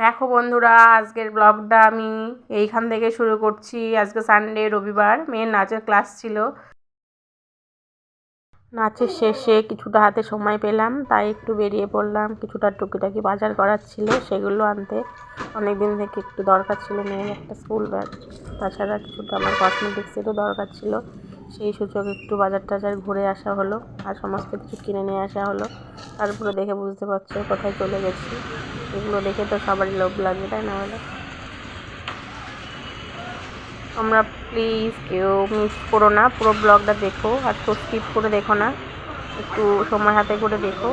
দেখো বন্ধুরা, আজকের ব্লগটা আমি এইখান থেকে শুরু করছি। আজকে সানডে রবিবার মেয়ের নাচের ক্লাস ছিল। নাচের শেষে কিছুটা হাতে সময় পেলাম, তাই একটু বেরিয়ে পড়লাম। কিছুটা টুকিটাকি বাজার করার ছিল, সেগুলো আনতে। অনেক দিন থেকে একটু দরকার ছিল মেয়ের একটা স্কুল ব্যাগ তাছাড়া কিছুটা আমার কসমেটিক্সেরও দরকার ছিল। সেই সূচক একটু বাজার টাজার ঘুরে আসা হলো আর সমস্ত কিছু কিনে নিয়ে আসা হলো। তারপরে দেখে বুঝতে পারছ কোথায় চলে গেছি। এগুলো দেখে তো সবারই লোভ লাগবে তাই না বলো? তোমরা প্লিজ কেউ মিস করো না, পুরো ব্লগটা দেখো, আর তো স্কিপ করে দেখো না, একটু সময় হাতে করে দেখো।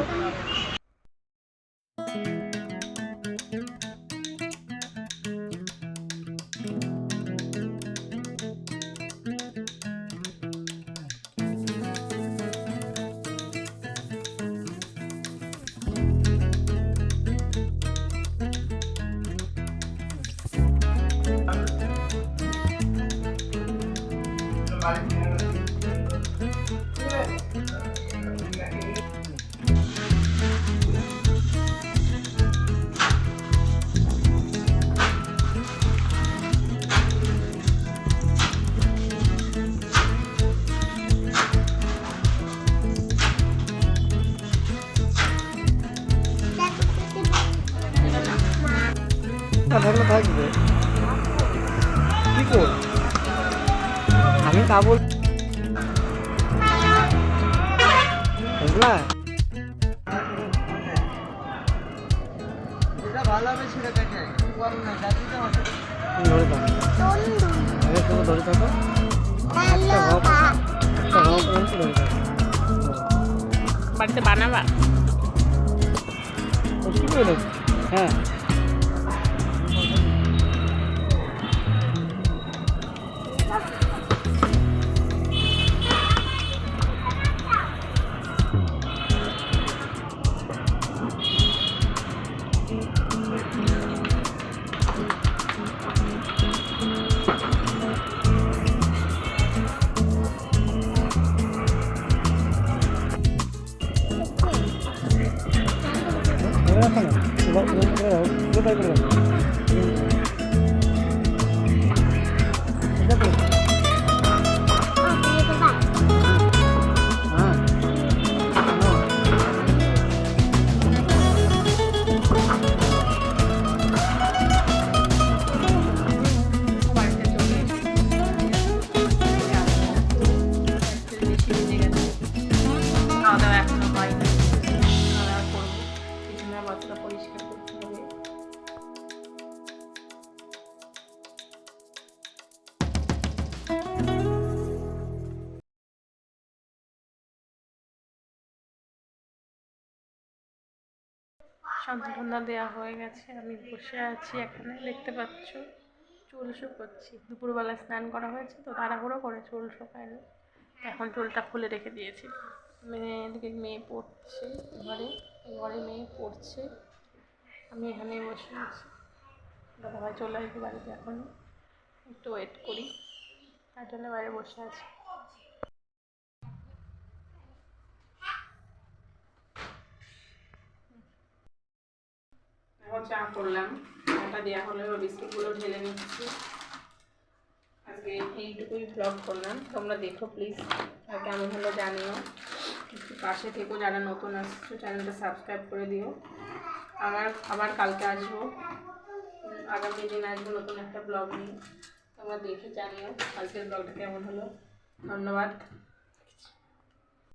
থাকলে থাকবে। কি কর কাবুল যেটা ভালো হবে সেটা দেখে ধরে থাকো। ধরে থাকো। বাড়িতে বানাবা? করে হ্যাঁ। ধরে রাখো না এবার এবার করে সন্ধ্যা দেওয়া হয়ে গেছে। আমি বসে আছি এখানে, দেখতে পাচ্ছ। চুল শুকোচ্ছি। দুপুরবেলা স্নান করা হয়েছে তো, তাড়াহুড়ো করে চুল শুকায়নি। এখন চুলটা খুলে রেখে দিয়েছি। মেয়ে এদিকে মেয়ে পড়ছে ঘরে ঘরে মেয়ে পড়ছে। আমি এখানে বসে আছি। দাদাভাই চলে আসবে বাড়িতে এখন একটু ওয়েট করি। তার জন্য বাইরে বসে আছি। চা করলাম। চাটা দেওয়া হলো, এবার বিস্কুটগুলো ঢেলে নিচ্ছি। আজকে এইটুকুই ব্লগ করলাম। তোমরা দেখো প্লিজ আর কেমন হলো জানিও। একটু পাশে থেকো, যারা নতুন আসছো চ্যানেলটা সাবস্ক্রাইব করে দিও। আমার আবার কালকে আসব। আগামী দিন আসব নতুন একটা ব্লগ নিয়ে। তোমরা দেখে জানিও কালকের ব্লগটা কেমন হলো। ধন্যবাদ।